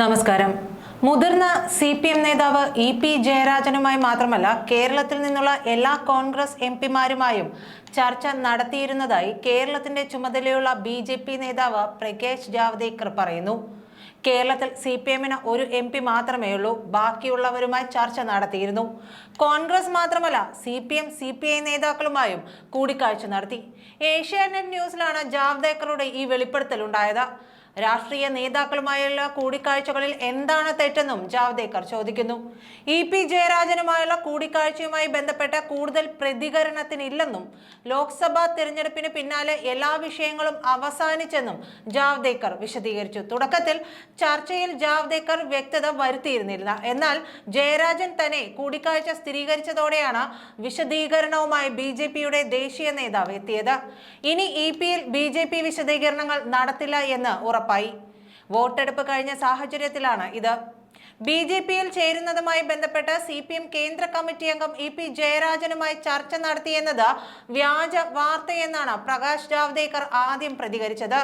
നമസ്കാരം. മുതിർന്ന C P M നേതാവ് ഇ പി ജയരാജനുമായി മാത്രമല്ല കേരളത്തിൽ നിന്നുള്ള എല്ലാ കോൺഗ്രസ് എം പിമാരുമായും ചർച്ച നടത്തിയിരുന്നതായി കേരളത്തിന്റെ ചുമതലയുള്ള ബി ജെ പി നേതാവ് പ്രകേഷ് ജാവ്ദേക്കർ പറയുന്നു. കേരളത്തിൽ സി പി എമ്മിന് ഒരു എം പി മാത്രമേ ഉള്ളൂ ബാക്കിയുള്ളവരുമായി ചർച്ച നടത്തിയിരുന്നു. കോൺഗ്രസ് മാത്രമല്ല C P M C P I നേതാക്കളുമായും കൂടിക്കാഴ്ച നടത്തി. ഏഷ്യാനെറ്റ് ന്യൂസിലാണ് ജാവ്ദേക്കറുടെ ഈ വെളിപ്പെടുത്തൽ ഉണ്ടായത് രാഷ്ട്രീയ നേതാക്കളുമായുള്ള കൂടിക്കാഴ്ചകളിൽ എന്താണ് തെറ്റെന്നും ജാവ്ദേക്കർ ചോദിക്കുന്നു. ഇ പി ജയരാജനുമായുള്ള കൂടിക്കാഴ്ചയുമായി ബന്ധപ്പെട്ട കൂടുതൽ പ്രതികരണത്തിനില്ലെന്നും ലോക്സഭാ തിരഞ്ഞെടുപ്പിന് പിന്നാലെ എല്ലാ വിഷയങ്ങളും അവസാനിച്ചെന്നും ജാവ്ദേക്കർ വിശദീകരിച്ചു. തുടക്കത്തിൽ ചർച്ചയിൽ ജാവ്ദേക്കർ വ്യക്തത വരുത്തിയിരുന്നില്ല. എന്നാൽ ജയരാജൻ തന്നെ കൂടിക്കാഴ്ച സ്ഥിരീകരിച്ചതോടെയാണ് വിശദീകരണവുമായി ബി ജെ പിയുടെ ദേശീയ നേതാവ് എത്തിയത്. ഇനി ഇ പിയിൽ ബി ജെ പി വിശദീകരണങ്ങൾ നടത്തില്ല എന്ന് ഉറപ്പായി. വോട്ടെടുപ്പ് കഴിഞ്ഞ സാഹചര്യത്തിലാണ് ഇത്. ബി ജെ പിയിൽ ചേരുന്നതുമായി ബന്ധപ്പെട്ട് സി പി എം കേന്ദ്ര കമ്മിറ്റി അംഗം ഇ പി ജയരാജനുമായി ചർച്ച നടത്തിയെന്നത് വ്യാജ വാർത്തയെന്നാണ് പ്രകാശ് ജാവ്ദേക്കർ ആദ്യം പ്രതികരിച്ചത്.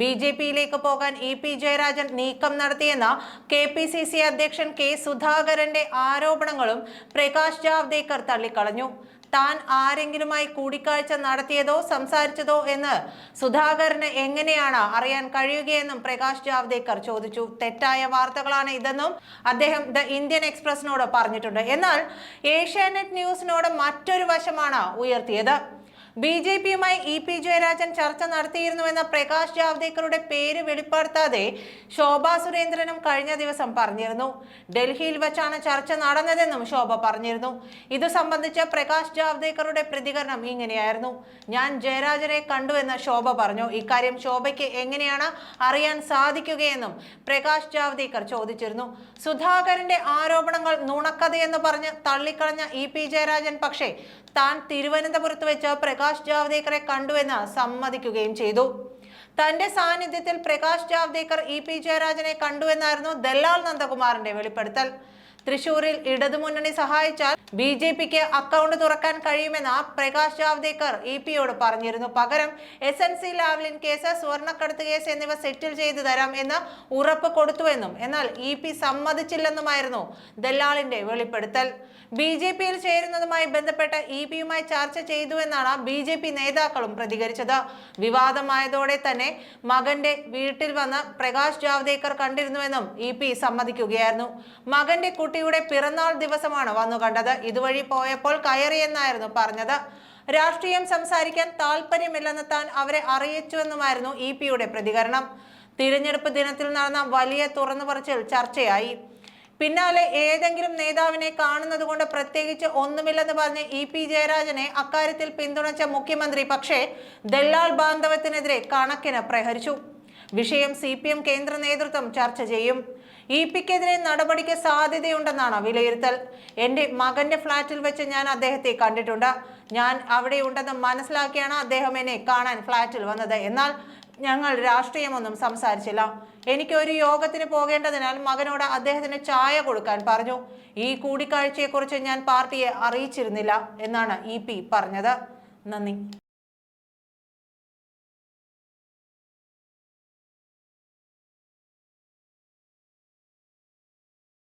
ബി ജെ പിയിലേക്ക് പോകാൻ ഇ പി ജയരാജൻ നീക്കം നടത്തിയെന്ന കെ പി സി സി അധ്യക്ഷൻ കെ സുധാകരന്റെ ആരോപണങ്ങളും പ്രകാശ് ജാവ്ദേക്കർ തള്ളിക്കളഞ്ഞു. താൻ ആരെങ്കിലുമായി കൂടിക്കാഴ്ച നടത്തിയതോ സംസാരിച്ചതോ എന്ന് സുധാകരന് എങ്ങനെയാണ് അറിയാൻ കഴിയുകയെന്നും പ്രകാശ് ജാവ്ദേക്കർ ചോദിച്ചു. തെറ്റായ വാർത്തകളാണ് ഇതെന്നും അദ്ദേഹം ദ ഇന്ത്യൻ എക്സ്പ്രസിനോട് പറഞ്ഞിട്ടുണ്ട്. എന്നാൽ ഏഷ്യാനെറ്റ് ന്യൂസിനോട് മറ്റൊരു വശമാണ് ഉയർത്തിയത്. ബി ജെ പിയുമായി ഇ പി ജയരാജൻ ചർച്ച നടത്തിയിരുന്നുവെന്ന പ്രകാശ് ജാവ്ദേക്കറുടെ പേര് വെളിപ്പെടുത്താതെ ശോഭാ സുരേന്ദ്രനും കഴിഞ്ഞ ദിവസം പറഞ്ഞിരുന്നു. ഡൽഹിയിൽ വെച്ചാണ് ചർച്ച നടന്നതെന്നും ശോഭ പറഞ്ഞിരുന്നു. ഇത് സംബന്ധിച്ച് പ്രകാശ് ജാവ്ദേക്കറുടെ പ്രതികരണം ഇങ്ങനെയായിരുന്നു. ഞാൻ ജയരാജനെ കണ്ടുവെന്ന് ശോഭ പറഞ്ഞു. ഇക്കാര്യം ശോഭയ്ക്ക് എങ്ങനെയാണ് അറിയാൻ സാധിക്കുകയെന്നും പ്രകാശ് ജാവ്ദേക്കർ ചോദിച്ചിരുന്നു. സുധാകരന്റെ ആരോപണങ്ങൾ നുണക്കഥയെന്ന് പറഞ്ഞ് തള്ളിക്കളഞ്ഞ ഇ പി ജയരാജൻ പക്ഷേ താൻ തിരുവനന്തപുരത്ത് വെച്ച് പ്രകാശ് ജാവ്ദേക്കറെ കണ്ടുവെന്ന് സമ്മതിക്കുകയും ചെയ്തു. തന്റെ സാന്നിധ്യത്തിൽ പ്രകാശ് ജാവ്ദേക്കർ ഇ പി ജയരാജനെ കണ്ടുവെന്നായിരുന്നു ദല്ലാൽ നന്ദകുമാറിന്റെ വെളിപ്പെടുത്തൽ. തൃശൂരിൽ ഇടതുമുന്നണി സഹായിച്ചാൽ ബി ജെ പിക്ക് അക്കൗണ്ട് തുറക്കാൻ കഴിയുമെന്ന് പ്രകാശ് ജാവ്ദേക്കർ ഇ പിയോട് പറഞ്ഞിരുന്നു. പകരം S N C Lavalin case സ്വർണക്കടത്ത് കേസ് എന്നിവ സെറ്റിൽ ചെയ്തു തരാം എന്ന് ഉറപ്പ് കൊടുത്തുവെന്നും എന്നാൽ ഇ പി സമ്മതിച്ചില്ലെന്നുമായിരുന്നു ദല്ലാളിന്റെ വെളിപ്പെടുത്തൽ. ബി ജെ പിയിൽ ചേരുന്നതുമായി ബന്ധപ്പെട്ട് ഇ പിയുമായി ചർച്ച ചെയ്തുവെന്നാണ് ബി ജെ പി നേതാക്കളും പ്രതികരിച്ചത്. വിവാദമായതോടെ തന്നെ മകന്റെ വീട്ടിൽ വന്ന് പ്രകാശ് ജാവ്ദേക്കർ കണ്ടിരുന്നുവെന്നും ഇ പി സമ്മതിക്കുകയായിരുന്നു. മകന്റെ കുട്ടിയുടെ പിറന്നാൾ ദിവസമാണ് വന്നു കണ്ടത്. ഇതുവഴി പോയപ്പോൾ കയറിയെന്നായിരുന്നു പറഞ്ഞത്. രാഷ്ട്രീയം സംസാരിക്കാൻ താല്പര്യമില്ലെന്ന് താൻ അവരെ അറിയിച്ചുവെന്നുമായിരുന്നു ഇ പിയുടെ പ്രതികരണം. തിരഞ്ഞെടുപ്പ് ദിനത്തിൽ നടന്ന വലിയ തുറന്നു പറച്ചിൽ ചർച്ചയായി. പിന്നാലെ ഏതെങ്കിലും നേതാവിനെ കാണുന്നത് കൊണ്ട് പ്രത്യേകിച്ച് ഒന്നുമില്ലെന്ന് പറഞ്ഞ് ഇ പി ജയരാജനെ അക്കാര്യത്തിൽ പിന്തുണച്ച മുഖ്യമന്ത്രി പക്ഷേ ദല്ലാൽ ബാന്ധവത്തിനെതിരെ കണക്കിന് പ്രഹരിച്ചു. വിഷയം സി പി എം കേന്ദ്ര നേതൃത്വം ചർച്ച ചെയ്യും. ഇ പിക്കെതിരെ നടപടിക്ക് സാധ്യതയുണ്ടെന്നാണ് വിലയിരുത്തൽ. എന്റെ മകന്റെ ഫ്ളാറ്റിൽ വെച്ച് ഞാൻ അദ്ദേഹത്തെ കണ്ടിട്ടുണ്ട്. ഞാൻ അവിടെ ഉണ്ടെന്ന് മനസ്സിലാക്കിയാണ് അദ്ദേഹം എന്നെ കാണാൻ ഫ്ളാറ്റിൽ വന്നത്. എന്നാൽ ഞങ്ങൾ രാഷ്ട്രീയമൊന്നും സംസാരിച്ചില്ല. എനിക്ക് ഒരു യോഗത്തിന് പോകേണ്ടതിനാൽ മകനോട് അദ്ദേഹത്തിന് ചായ കൊടുക്കാൻ പറഞ്ഞു. ഈ കൂടിക്കാഴ്ചയെക്കുറിച്ച് ഞാൻ പാർട്ടിയെ അറിയിച്ചിരുന്നില്ല എന്നാണ് ഇ പറഞ്ഞത്. നന്ദി.